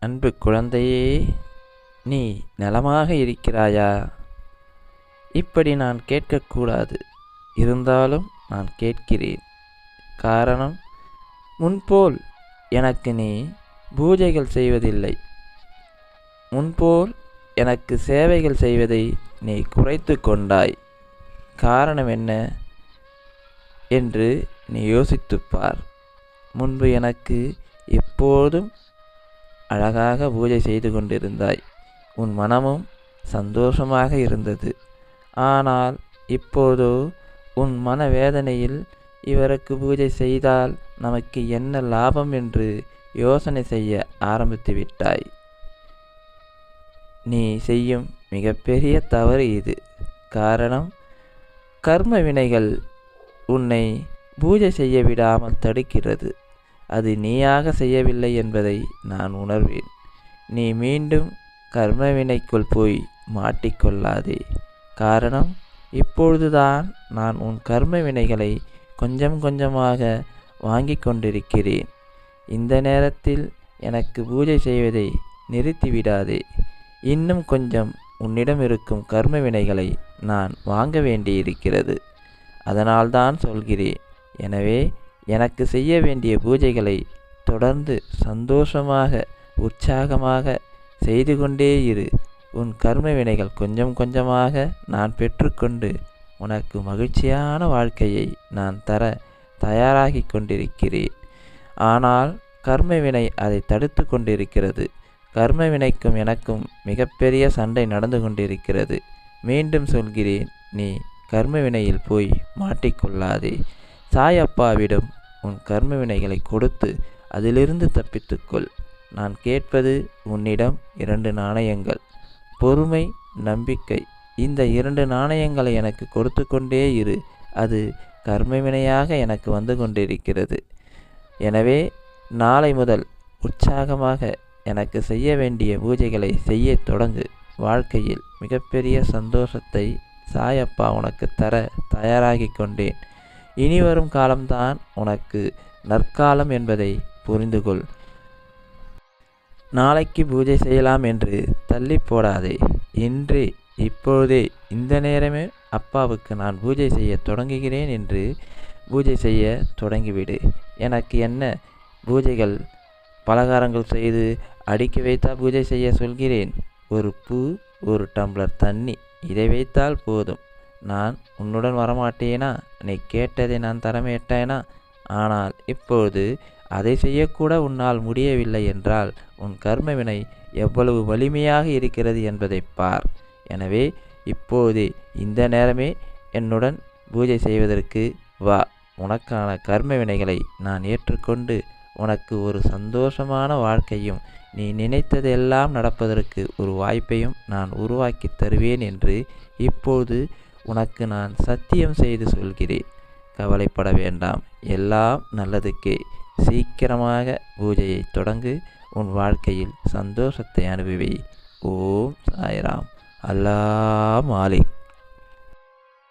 அன்பு குழந்தையே நீ நலமாக இருக்கிறாயா? இப்படி நான் கேட்கக்கூடாது. இருந்தாலும் நான் கேட்கிறேன். காரணம் முன்போல் எனக்கு நீ பூஜைகள் செய்வதில்லை. முன்போல் எனக்கு சேவைகள் செய்வதை நீ குறைத்து கொண்டாய். காரணம் என்ன என்று நீ யோசித்துப் பார். முன்பு எனக்கு எப்போதும் அழகாக பூஜை செய்து கொண்டிருந்தாய். உன் மனமும் சந்தோஷமாக இருந்தது. ஆனால் இப்போதோ உன் மனவேதனையில் இவருக்கு பூஜை செய்தால் நமக்கு என்ன லாபம் என்று யோசனை செய்ய ஆரம்பித்து விட்டாய். நீ செய்யும் மிகப்பெரிய தவறு இது. காரணம் கர்ம வினைகள் உன்னை பூஜை செய்ய விடாமல் தடுக்கிறது. அது நீயாக செய்யவில்லை என்பதை நான் உணர்வேன். நீ மீண்டும் கர்ம வினைக்குள் போய் மாட்டிக்கொள்ளாதே. காரணம் இப்பொழுதுதான் நான் உன் கர்ம வினைகளை கொஞ்சம் கொஞ்சமாக வாங்கி கொண்டிருக்கிறேன். இந்த நேரத்தில் எனக்கு பூஜை செய்வதை நிறுத்திவிடாதே. இன்னும் கொஞ்சம் உன்னிடம் இருக்கும் கர்ம வினைகளை நான் வாங்க வேண்டியிருக்கிறது. அதனால்தான் சொல்கிறேன். எனவே எனக்கு செய்ய வேண்டிய பூஜைகளை தொடர்ந்து சந்தோஷமாக உற்சாகமாக செய்து கொண்டே இரு. உன் கர்ம வினைகள் கொஞ்சம் கொஞ்சமாக நான் பெற்றுக்கொண்டு உனக்கு மகிழ்ச்சியான வாழ்க்கையை நான் தர தயாராகி கொண்டிருக்கிறேன். ஆனால் கர்ம வினை அதை தடுத்து கொண்டிருக்கிறது. கர்ம வினைக்கும் எனக்கும் மிகப்பெரிய சண்டை நடந்து கொண்டிருக்கிறது. மீண்டும் சொல்கிறேன் நீ கர்ம வினையில் போய் மாட்டிக்கொள்ளாதே சாயப்பாவிடம் உன் கர்ம வினைகளை கொடுத்து அதிலிருந்து தப்பித்துக்கொள். நான் கேட்பது உன்னிடம் இரண்டு நாணயங்கள். பொறுமை நம்பிக்கை இந்த இரண்டு நாணயங்களை எனக்கு கொடுத்து கொண்டே இரு. அது கர்மவினையாக எனக்கு வந்து கொண்டிருக்கிறது. எனவே நாளை முதல் உற்சாகமாக எனக்கு செய்ய வேண்டிய பூஜைகளை செய்ய தொடங்கு. வாழ்க்கையில் மிகப்பெரிய சந்தோஷத்தை சாயப்பா உனக்கு தர தயாராகி கொண்டேன். இனி வரும் காலம்தான் உனக்கு நற்காலம் என்பதை புரிந்து கொள் நாளைக்கு பூஜை செய்யலாம் என்று தள்ளி போடாதே. இன்று இப்பொழுதே இந்த நேரமே அப்பாவுக்கு நான் பூஜை செய்ய தொடங்குகிறேன் என்று பூஜை செய்ய தொடங்கிவிடு. எனக்கு என்ன பூஜைகள் பலகாரங்கள் செய்து அடுக்கி வைத்தா பூஜை செய்ய சொல்கிறேன்? ஒரு பூ ஒரு டம்ளர் தண்ணி இதை வைத்தால் போதும். நான் உன்னுடன் வரமாட்டேனா? நீ கேட்டதை நான் தரமேட்டேனா? ஆனால் இப்பொழுது அதை செய்யக்கூட உன்னால் முடியவில்லை என்றால் உன் கர்மவினை எவ்வளவு வலிமையாக இருக்கிறது என்பதை பார். எனவே இப்போது இந்த நேரமே என்னுடன் பூஜை செய்வதற்கு வா. உனக்கான கர்ம வினைகளை நான் ஏற்றுக்கொண்டு உனக்கு ஒரு சந்தோஷமான வாழ்க்கையும் நீ நினைத்ததெல்லாம் நடப்பதற்கு ஒரு வாய்ப்பையும் நான் உருவாக்கி தருவேன் என்று இப்போது உனக்கு நான் சத்தியம் செய்து சொல்கிறேன். கவலைப்பட வேண்டாம். எல்லாம் நல்லதுக்கே. சீக்கிரமாக பூஜையை தொடங்கு. உன் வாழ்க்கையில் சந்தோஷத்தை அனுபவி. ஓம் சாய்ராம். அல்லா மாலிக்.